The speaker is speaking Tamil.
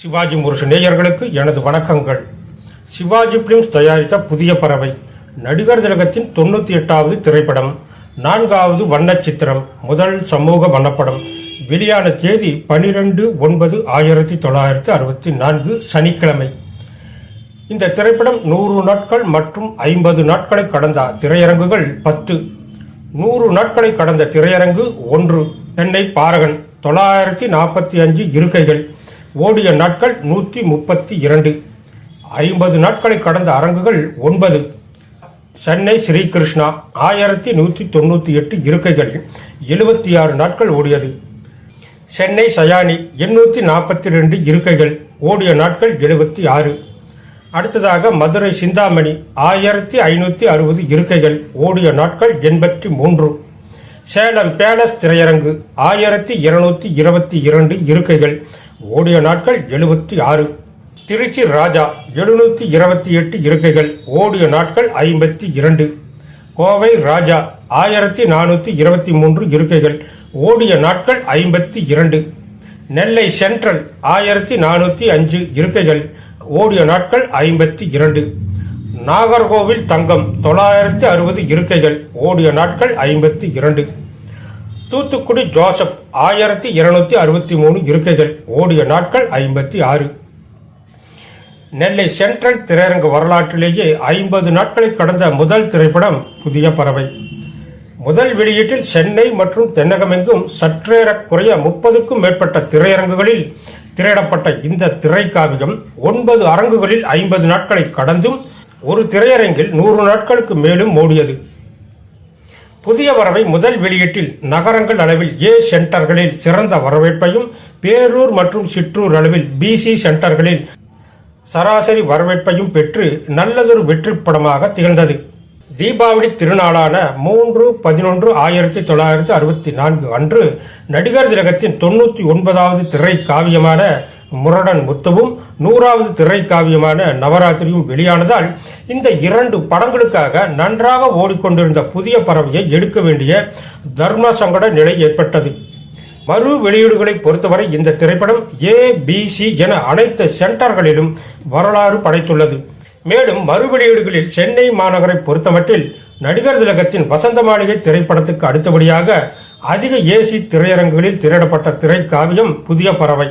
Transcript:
சிவாஜி முரசு நேயர்களுக்கு எனது வணக்கங்கள். சிவாஜி பிலிம்ஸ் தயாரித்த புதிய பறவை நடிகர் திலகத்தின் தொண்ணூற்றி எட்டாவது திரைப்படம் நான்காவது வண்ணச்சித்திரம் முதல் சமூக வண்ணப்படம் வெளியான தேதி பனிரெண்டு ஒன்பது ஆயிரத்தி தொள்ளாயிரத்தி அறுபத்தி நான்கு சனிக்கிழமை. இந்த திரைப்படம் நூறு நாட்கள் மற்றும் ஐம்பது நாட்களை கடந்த திரையரங்குகள் பத்து. நூறு நாட்களை கடந்த திரையரங்கு ஒன்று. சென்னை பாரகன் தொள்ளாயிரத்தி நாற்பத்தி அஞ்சு இருக்கைகள். ஓடிய நாட்கள் நூற்றி முப்பத்தி இரண்டு. ஐம்பது நாட்களை கடந்த அரங்குகள் ஒன்பது. சென்னை ஸ்ரீகிருஷ்ணா ஆயிரத்தி நூற்றி தொண்ணூற்றி எட்டு இருக்கைகள் எழுபத்தி ஆறு நாட்கள் ஓடியது. சென்னை சயானி எண்ணூற்றி நாற்பத்தி ரெண்டு இருக்கைகள் ஓடிய நாட்கள் எழுபத்தி ஆறு. அடுத்ததாக மதுரை சிந்தாமணி ஆயிரத்தி ஐநூற்றி அறுபது இருக்கைகள் ஓடிய நாட்கள் எண்பத்தி மூன்று. சேலம் பேலஸ் திரையரங்கு ஆயிரத்தி இருநூற்றி இருபத்தி இரண்டு இருக்கைகள் ஓடிய நாட்கள் எழுபத்தி ஆறு. திருச்சி ராஜா எழுநூத்தி இருபத்தி எட்டு இருக்கைகள் ஓடிய நாட்கள் ஐம்பத்தி இரண்டு. கோவை ராஜா ஆயிரத்தி நானூற்றி இருபத்தி மூன்று இருக்கைகள் ஓடிய நாட்கள் ஐம்பத்தி இரண்டு. நெல்லை சென்ட்ரல் ஆயிரத்தி நானூற்றி அஞ்சு இருக்கைகள் ஓடிய நாட்கள் ஐம்பத்தி இரண்டு. நாகர்கோவில் தங்கம் தொள்ளாயிரத்தி அறுபது இருக்கைகள் ஓடிய நாட்கள் ஐம்பத்தி இரண்டு. தூத்துக்குடி ஜோசப் ஆயிரத்தி இருநூத்தி அறுபத்தி மூணு இருக்கைகள். ஓடிய நாட்கள் ஐம்பத்தி ஆறு. நெல்லை சென்ட்ரல் திரையரங்கு வரலாற்றிலேயே ஐம்பது நாட்களை கடந்த முதல் திரைப்படம் புதிய பறவை. முதல் வெளியீட்டில் சென்னை மற்றும் தென்னகமெங்கும் சற்றேறக்குறைய முப்பதுக்கும் மேற்பட்ட திரையரங்குகளில் திரையிடப்பட்ட இந்த திரைக்காவியம் ஒன்பது அரங்குகளில் ஐம்பது நாட்களை கடந்தும் ஒரு திரையரங்கில் நூறு நாட்களுக்கு மேலும் ஓடியது. புதிய வரவை முதல் வெளியீட்டில் நகரங்கள் அளவில் ஏ சென்டர்களில் சிறந்த வரவேற்பையும் பேரூர் மற்றும் சிற்றூர் அளவில் பிசி சென்டர்களில் சராசரி வரவேற்பையும் பெற்று நல்லதொரு வெற்றி படமாக திகழ்ந்தது. தீபாவளி திருநாளான மூன்று பதினொன்று ஆயிரத்தி தொள்ளாயிரத்தி அறுபத்தி நான்கு அன்று நடிகர் திலகத்தின் தொண்ணூற்றி ஒன்பதாவது திரை காவியமான முரடன் முத்துவும் நூறாவது திரைக்காவியமான நவராத்திரியும் வெளியானதால் இந்த இரண்டு படங்களுக்காக நன்றாக ஓடிக்கொண்டிருந்த புதிய பறவையை எடுக்க வேண்டிய தர்ம சங்கட நிலை ஏற்பட்டது. மறு வெளியீடுகளை பொறுத்தவரை இந்த திரைப்படம் ஏ பி சி என அனைத்து சென்டர்களிலும் வரலாறு படைத்துள்ளது. மேலும் மறு வெளியீடுகளில் சென்னை மாநகரை பொறுத்தமட்டில் நடிகர் திலகத்தின் வசந்த மாளிகை திரைப்படத்துக்கு அடுத்தபடியாக அதிக ஏசி திரையரங்குகளில் திரையிடப்பட்ட திரைக்காவியம் புதிய பறவை.